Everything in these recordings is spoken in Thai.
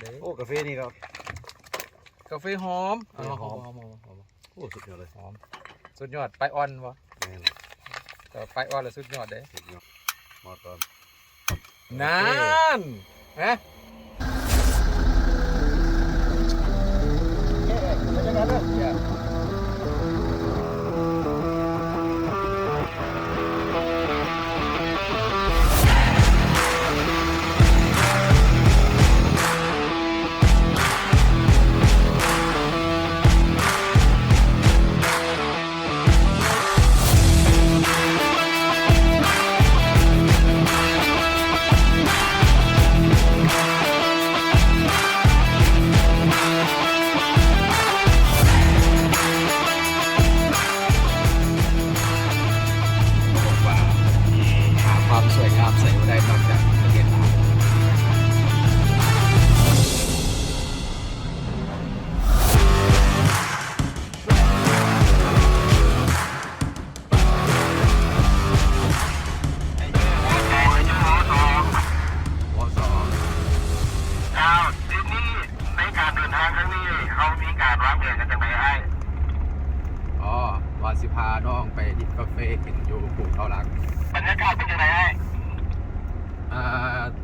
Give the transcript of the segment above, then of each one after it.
เด้โอ้กาแฟนี่ก็กาแฟหอมเออหอมหอมหอมหอมโอ้สุดยอดเลยหอมสุดยอดไปออนบ่แม่นก็ไปออนแล้วสุดยอดเด้สุดยอดหมดก่อนนั่นนะบอก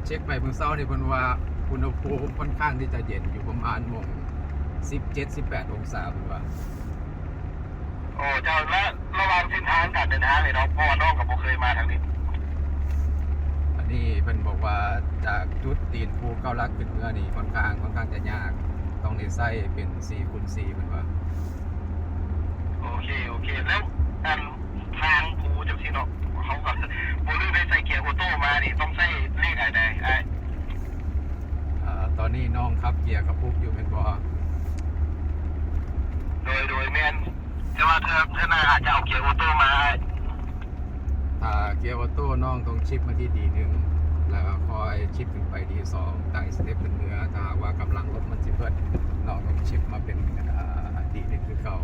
เช็คไปเมื่อเช้านี่เพิ่นว่าอุณหภูมิค่อนข้างที่จะเย็นอยู่ประมาณหมอง17 18องศาเพิ่นว่าโอ้เจ้าและระหว่างเส้นทางการเดินทางเลยเนาะเพราะว่าน้องกับผมเคยมาทางนี้ อันนี้เพิ่นบอกว่าจากจุดตีนภูเก้าลักขึ้นเมื่อนี่ค่อนข้างค่อนข้างจะยาก ต้องได้ใช้เป็น4คูณ4เพิ่นว่าโอเค โอเค แล้วอันทางภูจังซี่เนาะเขาก็บ่ลืมได้ใส่เกียร์ออโต้มานี่ต้องใส่เลขอะไรไอ้ อ่าตอนนี้น้องขั บเกียร์กับพุกอยู่แม่นบ่โดยโดยแม่นแต่ว่าเธอเธอน่าอาจจะเอาเกียร์ออโต้มาไอ้ถ้าเกียร์ออโต้น้องต้องชิปมาที่ดีหนึ่งแล้วก็คอยชิปขึ้นไปดีสองไต่สเต็ปเป็นเนื้อถ้าหากว่ากำลังรถมันสิเพิ่นน้องต้องชิปมาเป็นอ่าดีหนึ่งคือเก่า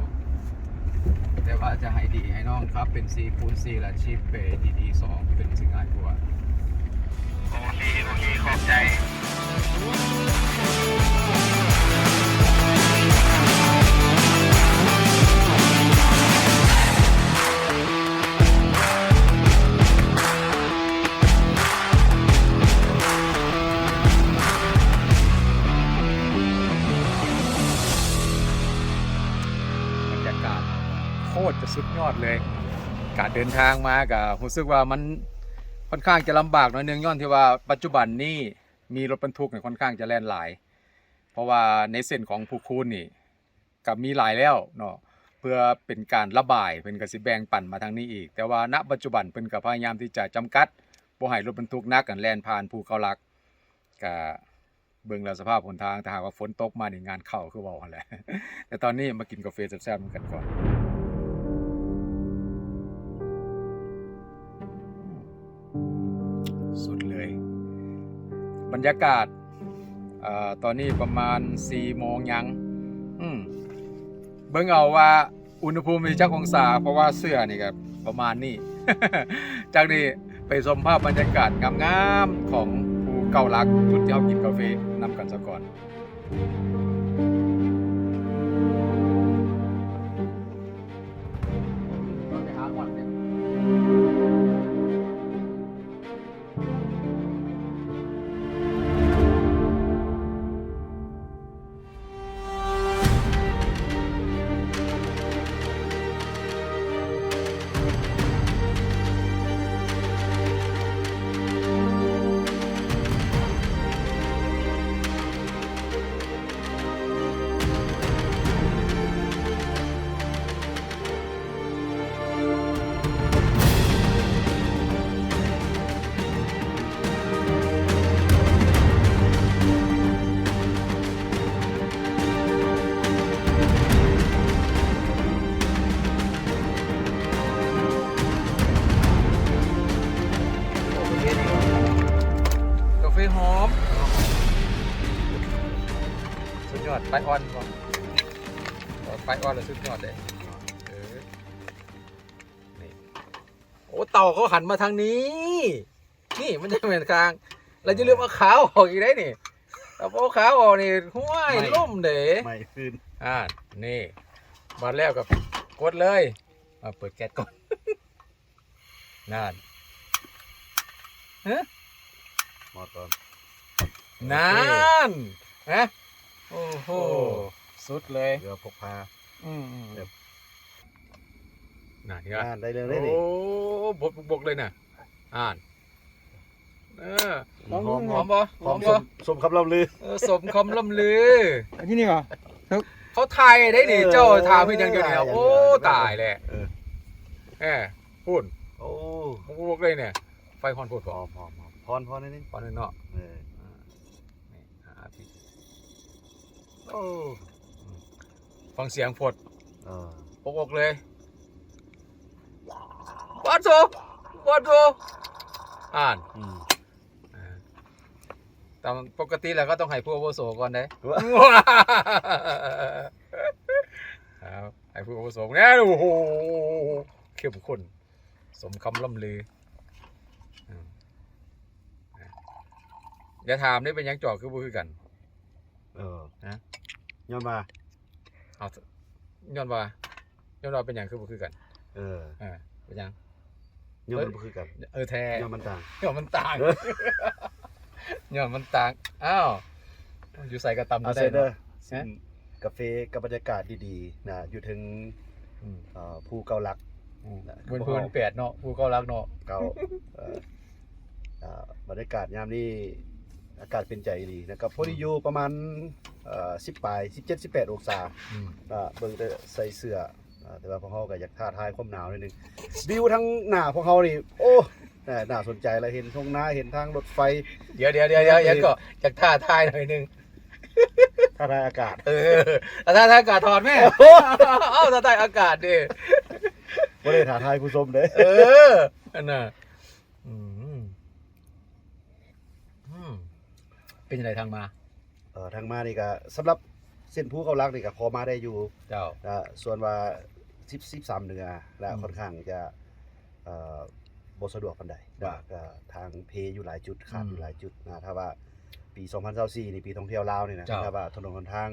แต่ว่าจะให้ดีให้น้องครับเป็น4คูณ4และชิปไปดีดีสองเป็นสิ่งง่ายกว่า โอเคโอเคขอบใจบรรยากาศโคตรจะสุดยอดเลย การเดินทางมากับรู้สึกว่ามัน ค่อนข้างจะลำบากหน่อยนึงย้อนที่ว่าปัจจุบันนี้มีรถบรรทุกเนี่ยค่อนข้างจะแล่นหลาย เพราะว่าในเส้นของภูคูนนี่กับมีหลายแล้วเนาะเพื่อเป็นการระบายเป็นกระสิแบงปั่นมาทางนี้อีก แต่ว่าณปัจจุบันเป็นกับพยายามที่จะจำกัดบ่ให้รถบรรทุกนักกันแล่นผ่านภูเขาหลักก็เบิ่งแล้วสภาพหนทางถ้าหากว่าฝนตกมาในงานเข้าคือว้าหั่นแหละแต่ตอนนี้มากินกาแฟแซ่บๆกันก่อน รรยากาศอตอนนี้ประมาณ4โมงยังเบิ่งเอาว่าอุณหภูมิมีจักองศา เพราะว่าเสื้อนี่ก็ประมาณนี้ จากนี้ไปชมภาพบรรยากาศงามๆของภูเก่าลักจุดที่เขากินกาแฟนำกันซะก่อน สุดยอดไปออนบ่ไปออนแล้วสุดยอดเลยเออนี่โอ้เต่าเขาหันมาทางนี้ นี่มันจะเหมือนกลางเราจะเลือกเอาขาวออกอีกได้นี่กระโปรงขาวออกนี่ห้วยไม่ล่มเด้ไม่ขึ้นอ่านี่มาแล้วกับกดเลยมาเปิดแก๊สก่อนนั่นมอตอนนั่นฮะ โอ้โห สุดเลย เรือพกพา อืมอืมเดี๋ยว น่ะเห็นงาปะนได้เลยได้นี่โอ้บกบกเลยน่ะ อ่าน เออหอมหอมหอมบ่หหออมมบ่สมสมคำล่ำลือ เออสมคำล่ำลือ อันนี้นี่เหรอเขาทายได้นี่เออเจ้าทามพี่ยังอยู่เนี่ยอย่างเดียวโอ้อย่างเดียวตายแหละเออแหมพูดโอ้บกเลยเนี่ย ไฟคอนพูดหพออมหอมหอมพรพรนิดนึงคอนเนาะ เออ อ่านี่หาพี่ โอ้ฟังเสียงพดเออปกอกเลยวัดโซวัดโซอ่านอืมอ่าตามปกติแล้วก็ต้องให้ผู้อาวุโสก่อนได้ว้าครับให้ผู้อาวุโสเนี่ยโอ้โหเข้มข้นสมคำล่ำลืออืมอย่าถามนี่เป็นหยังจอกคือบ่คือกัน เออฮะ ย้อนมาเอาย้อนว่าย้อนว่าเป็นหยังคือบ่คือกันเอออ่าเป็นหยังย้อนมันบ่คือกันเออแท้ย้อนมันต่างย้อนมันต่างเออย้อนมันต่างอ้าวอยู่ใส่กระตำอาก็เซได้เดอเนาะร์ฮะกาแฟกับบรรยากาศดีๆนะอยู่ถึงอืมเอ่อภูเกาลักอืมนะเพื่อนเพื่อนแปดเนาะผู้ก็รักเนาะเกาเอ่อเอ่อบรรยากาศยามนี้อากาศเป็นใจดีนะครับพอดีอยู่ประมาณ เอ่อ10ปลาย17 18องศาอืม อ่าเบิ่งแต่ใส่เสื้ออ่าแต่ว่าพวกเขาก็อยากท้าทายความหนาวนิดนึงวิวทั้งหน้าพวกเขานี่โอ้น่าน่าสนใจเลยเห็นทุ่งนาเห็นทางรถไฟเดี๋ยวเดี๋ยวเดี๋ยวเดี๋ยวเดี๋ยวก็อยากท่าทายหน่อยหนึงท้าทายอากาศ เออแต่ถ้าถ้าอากาศถอดแม่เอ้าถ้าใต้อากาศดิบ่ได้ท้าทายผู้ชมเด้เออ อันน่ะอืมอืมเป็นยังไงทางมาเอ่อทางมานี่ก็สำหรับเส้นภูเขาลักนี่ก็พอมาได้อยู่เจ้าอ่าส่วนว่า10 13เหนือและอืมค่อนข้างจะเอ่อบ่สะดวกปานใดว่าก็ทางเพอยู่หลายจุดขาดอืมอยู่หลายจุดนะถ้าว่าปี2024นี่ปีท่องเที่ยวลาวนี่นะเจ้าถ้าว่าถนนหนทาง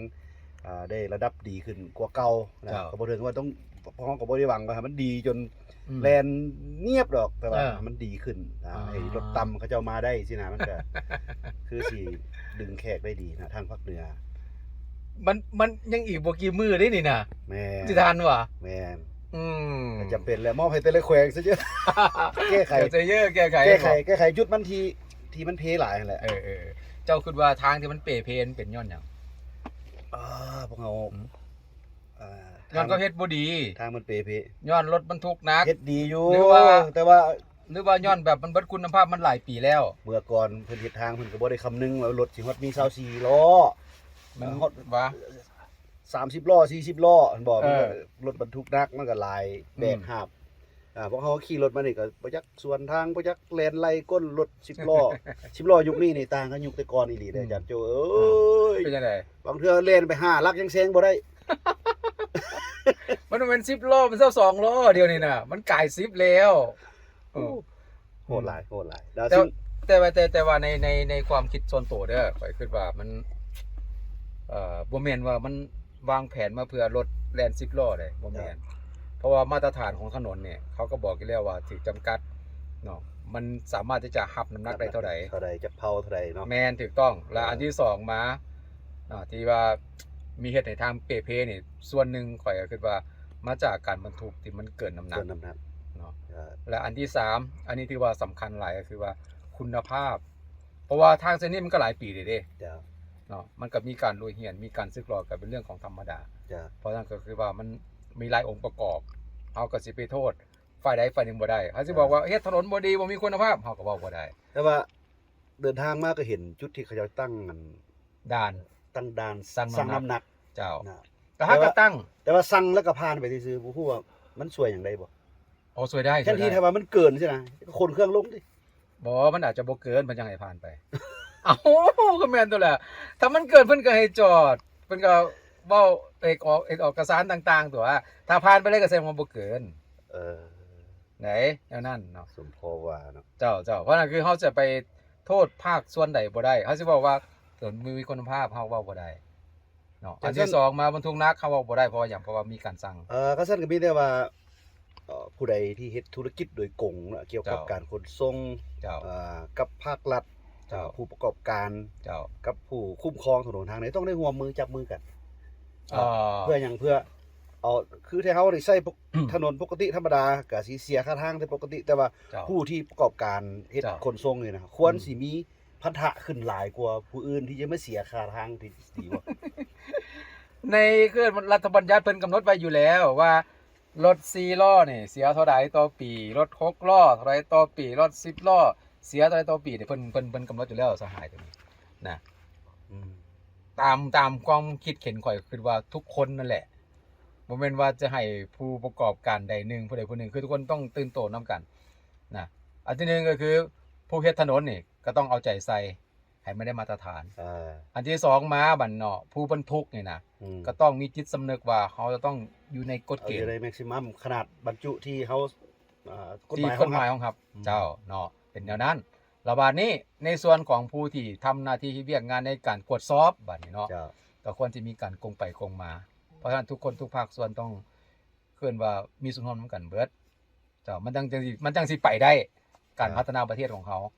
อ่าได้ระดับดีขึ้นกว่าเก่านะเจ้า ก็บ่ถึงว่าต้อง พ้องก็บ่ได้หวังว่าให้มันดีจนอืม แลนเงียบดอกแต่ว่าเออมันดีขึ้นอ่าอ่า ไอ้รถต่ำเขาเจ้ามาได้สินะมันก็ คือสิดึงแขกได้ดีนะทางภาคเหนือมันมันยังอีกบ่กี่มือได้นี่นะแม่นสิทานวะแม่นอืมก็จำเป็นแล้วมอบให้แต่ละแขวงซะเยอะ แก้ไข เดี๋ยวจะเยอะแก้ไขแก้ไขแก้ไขจุดมันทีทีมันเพหลายนั่นแหละเออเออเจ้าคิดว่าทางที่มันเปเพนเป็นย้อนหยัง อ่าพวกเราอืม อ่า ย้อนก็เฮ็ดบ่ดี ทางมันเปเพย้อนรถบรรทุกหนัก เฮ็ดดีอยู่หรือว่า แต่ว่าหรือว่าย้อนแบบมันเบิดคุณภาพมันหลายปีแล้วเมื่อก่อนเพิ่นเฮ็ดทางเพิ่นก็บ่ได้คำนึงว่ารถสิฮอดมี24ล้อมันฮอดว่า30ล้อ40ล้อเพิ่นบอกเออมันก็รถบรรทุกหนักมันก็หลายแบกอืมหาบอ่าพวกเขาขี่รถมานี่ก็บ่จักสวนทางบ่จักแล่นไล่ก้นรถ10ล้อ10ล้อยุคนี้นี่ต่างกันยุคแต่ก่อนอีหลีเด้ออาจารย์โจเอ้ยเป็นยังไงบางเทื่อเล่นไปห้าลักยังแซงบ่ได้ มันเป็นสิบล้อมันเท่าสองล้อเดียวนี่นะมันกลายสิบแล้วเออโหดหลายโหดหลายแล้วแต่ซึ่งแต่ว่าแต่แต่ว่าในในในความคิดส่วนตัวเด้อข่อยคิดว่ามันเอ่อบ่แม่นว่ามันวางแผนมาเพื่อลดแลนสิบล้อเลยบ่แม่นเพราะว่ามาตรฐานของถนนเนี่ยเขาก็บอกกันแล้วว่าถูกจำกัดเนาะมันสามารถที่จะหับน้ำหนักได้เท่าไหร่เท่าใดจะเผาเท่าใดเนาะแมนถูกต้อง และเอออัอันที่สองมาอ่าที่ว่า มีเหตุในทางเปเพนี่ส่วนหนึ่งข่อยก็คิดว่ามาจากการบรรทุกที่มันเกินน้ำหนัเกิกนน้ำหนักเนาะอ่าและอันที่สามอันนี้ที่ว่าสำคัญหลายก็คือว่าคุณภาพ เพราะว่าทางเส้นนี้มันก็หลายปีเลยเด้จะเนาะมันก็มีการลุยเหียนมีการซึกหลอกกันเป็นเรื่องของธรรมดาจะเพราะฉะนั้นก็คือว่ามันมีหลายองค์ประกอบเขาก็สิไปโทษฝ่ายใดฝ่ายหนึ่งบ่ได้เขาสิบอกว่าเฮ็ดถนนบ่ดีบ่มีคุณภาพเขาก็บอกบ่ได้แต่ว่าเดินทางมาก็เห็นจุดที่เขาจะตั้งอันด่าน ตั้งด่านสั่งน้ำหนัก น้ำหนักเจ้านะแต่ถ้าก็ตั้งแต่ว่าสั่งแล้วก็ผ่านไปซื่อๆบ่ฮู้ว่ามันสวยอย่างใดบ่โอ้สวยได้สแค่วยทีได้ถ้าว่ามันเกินใช่นะคนเครื่องลงดิบอกว่ามันอาจจะบ่เกินมันยังไงผ่านไป เอ้าก็แม่นตัวแหละถ้ามันเกินเพิ่นก็ให้จอดเพิ่นก็เว้าเอกออกเอกออกเอกสารต่าง ๆ ตัวว่าถ้าผ่านไปเลยก็แสดงว่าบ่เกิน เออไหนแนวนั้นเนาะ สมพอว่าเนาะ เจ้าเจ้าเพราะนั่นคือเขาจะไปโทษภาคส่วนใดบ่ได้เขาสิบอกว่า ส่วนมือมีคุณภาพเขาเว้าบ่ได้เนาะแต่อันเช่ที่นสองมาบรรทุกนักเขาเว้าบ่ได้เพราะว่าหยังเพราะว่ามีการสั่ง เอ่อก็ซั่นก็มีแต่ว่าเอ่อผู้ใดที่เฮ็ดธุรกิจโดยกงเนาะเกี่ยวกับเจ้า การขนส่งเจ้า เอ่อกับภาครัฐเจ้า ผู้ประกอบการเจ้ากับผู้คุ้มครองถนนทางไหนต้องได้ร่วมมือจับมือกัน เอ่อ เพื่อหยังเพื่อเอาคือถ้าเฮาได้ใช้ปกอืมถนนปกติธรรมดาก็สิเสียค่าทางแต่ปกติ แต่ว่าเจ้า ผู้ที่ประกอบการเฮ็ดเจ้าขนส่งนี่นะควรอืม สิมี พันธะขึ้นหลายกว่าผู้อื่นที่จะไม่เสียค่าทางที่ดีกว่าในคือรัฐบัญญัติเพิ่นกำหนดไว้อยู่แล้วว่ารถ4ล้อนี่เสียเท่าใดต่อปีรถ6ล้อเท่าใดต่อปีรถ10ล้อเสียเท่าใดต่อปีเนี่ยเพิ่นเพิ่นเพิ่นกำหนดอยู่แล้วสหายตัวนี้นะอืมตามตามความคิดเห็นข่อยคือว่าทุกคนนั่นแหละบ่แม่นว่าจะให้ผู้ประกอบการใดหนึ่งผู้ใดผู้หนึ่งคือทุกคนต้องตื่นโตนํกันนะอันที่หนึ่งก็คือผู้เฮ็ดถนนนี่ ก็ต้องเอาใจใส่ให้ไม่ได้มาตรฐาน อ่าอันที่สองมาบันเนาะผู้บรรทุกนี่นะอืมก็ต้องมีจิตสำนึกว่าเขาจะต้องอยู่ในกฎเอาเกอณยู่ฑ์ในแม็กซิมัมขนาดบรรจุที่เขาอ่ากฎหที่มายกฎหมายขขอองงครับ อืม เจ้าเนาะเป็นแนวนั้นระบาดนี้ในส่วนของผู้ที่ทำหน้าที่เวียกงานในการกวดสอบบัดนี้เนาะเจ้า ก็ควรที่มีการคงไปคงมา เพราะฉะนั้นทุกคนทุกภาคส่วนต้องเคลื่อนว่ามีส่วนร่วมกันเบิดเจ้ามันจังจังสิมันจังสิไปได้ การพัฒนาประเทศของเขาเจ้า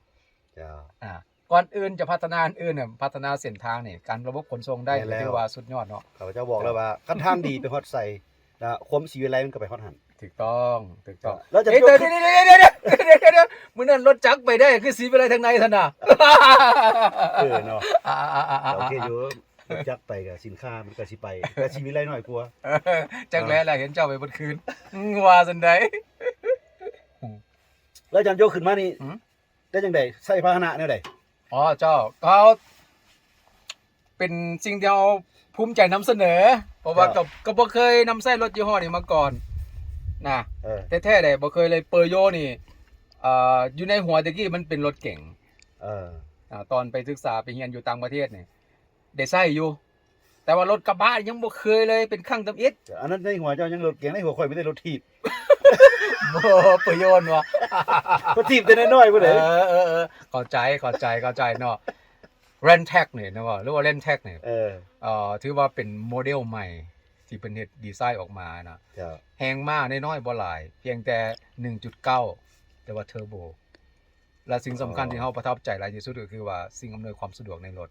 อ่าก่อนอื่นจะพัฒนาอันอื่นเนี่ยพัฒนาเส้นทางนี่การระบบขนส่งได้แม่นแล้ว ถือว่าสุดยอดเนาะข้าพเจ้าบอกแล้วว่าคันทางดีไปฮอดใส่นะความสีวิไลมันก็ไปฮอดหัน ถูกต้องถูกต้องแล้วจะ เอ้ยยกเดี๋ยวขึ้นเดี๋ยวเดี๋ยวเดี๋ยวเดี๋ยวเดี๋ยวเดี๋ยวมื้อนั้นรถจักรไปได้คือสีไปอะไรทางในท่านน่ะเออเนาะอ่าอ่าอ่าอ่าโอเคอยู่จักไปกับสินค้ามันก็สิไปแต่ชีวิตไรหน่อยกลัวเออจักรแล้วแหละเห็นเจ้าไปบนคืนว่าสันใด แล้วอาจันโยขึ้นมานี่หืม ได้จังได๋ใส่พาหนะแนวใดอ๋อเจ้าเขาเป็นสิ่งที่เราภูมิใจนำเสนอ เพราะว่ากับก็บ่เคยนำใส่รถยี่ห้อนี้มาก่อนนะเออแท้ๆเลยบ่เคยเลยเปอร์โยนี่อ่าอยู่ในหัวตะกี้มันเป็นรถเก่งเอออ่าตอนไปศึกษาไปเรียนอยู่ต่างประเทศนี่ได้ใช้อยู่ แต่ว่ารถกระบะยังบ่เคยเลยเป็นครั้งตํอิดอันนั้นในหัวเจ้ายังรถเก๋งในหัวข่อยไม่ได้รถถีบ บ่เปอร์โยนว่ะรถถีบแต่น้อยๆพุ่นเอเด้อเออเออเข้าใจเข้าใจเข้าใจเนาะเรนแท็กเนี่ยนะว่าหรือว่าเรนแท็กเนี่ยเออเอ่อถือว่าเป็นโมเดลใหม่ที่เป็นเฮ็ดดีไซน์ออกมานะเจ้าแฮงมากน้อยๆบ่หลาย เพียงแต่ 1.9 แต่ว่าเทอร์โบ และสิ่งสำคัญที่เฮาประทับใจหลายที่สุดก็คือว่าสิ่งอำนวยความสะดวกในรถ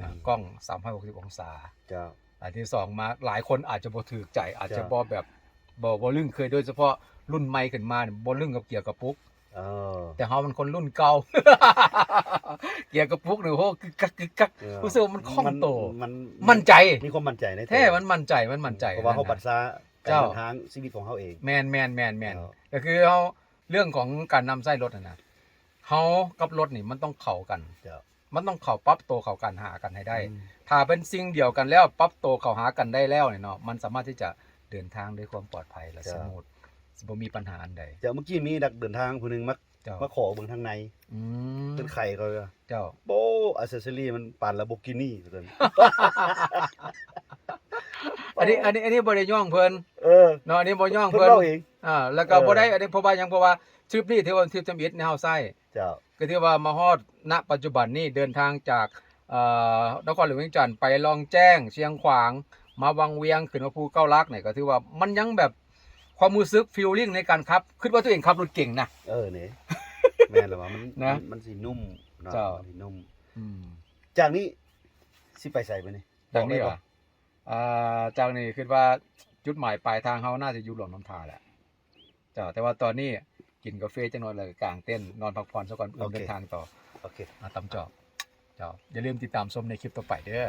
อ่ากล้อง 360 องศาเจ้าอันที่สองมาหลายคนอาจจะบ่ถูกใจอาจจะบ่แบบ บ่บ่ลึงเคยโดยเฉพาะรุ่นใหม่ขึ้นมาเนี่ยบ่ลึงกับเกียร์กระปุกเออ แต่เฮามันคนรุ่นเก่า เกียร์กระปุกนี่โหกึกกักกึกกักเออ รู้สึกว่ามันคล่องโตมันมั่นใจมีความมั่นใจในตัวแท้มันมั่นใจมันมั่นใจเพราะว่าเขานั่นน่ะปัดซาการเจ้า เดินทางชีวิตของเขาเองแมนแมนแมนแมนเจ้าก็คือเฮาเรื่องของการนำไส้รถน่ะนะเฮากับรถนี่มันต้องเข้ากันเจ้ามันต้องเข้าปรับตัวเข้ากันหากันให้ได้ อืมถ้าเป็นสิ่งเดียวกันแล้วปรับตัวเข้าหากันได้แล้วเนี่ยเนาะมันสามารถที่จะ เดินทางด้วยความปลอดภัยและสมูทสิบ่มีปัญหาอันใด เจ้าเมื่อกี้มีนักเดินทางผู้หนึงมาเจ้ามาขอเบิ่งทางในอืมเป็นไข่เขาเลยเจ้า โบอัซเซอรี่มันปานลาโบกินี่เพิ่นอันนี้อันนี้อันนี้บ่ได้ย่องเพิ่นเออเนาะอันนี้บ่ย่องเพิ่นเพิ่นเล่าเองอ่าแล้วก็เออบ่ได้อันนี้เพราะว่าหยังเพราะว่าทริปนี้ถือว่าทริปจำอิดในเฮาไส้ เจ้า ก็ที่ว่ามาฮอดณปัจจุบันนี้เดินทางจากเอ่อนครหลวงเวียงจันทร์ไปลองแจ้งเชียงขวาง มาวังเวียงขึ้นมาภูเก้าลักเนี่ยก็ถือว่ามันยังแบบความรู้สึกฟีลลิ่งในการขับคิดว่าตัวเองขับรถเก่งนะเออเนี่ยแม่นแล้วว่ามันนะมันมันสินุ่มเนาะเจ้า มันสินุ่ม อืมจากนี้สิไปใส่ไปนี่จากนี้บเหรกออ่าจากนี้คิดว่าจุดหมายปลายทางเฮาน่าจะอยู่หลวงน้ำทาแหละเจ้าแต่ว่าตอนนี้กินกาแฟจังหน่อยเลยกลางเต้นท์นอนพักผ่อนซะก่อนเพื่อเดินทางต่อ โอเคอะตำจอบเจ้าอย่าลืมติดตามชมในคลิปต่อไปเด้อ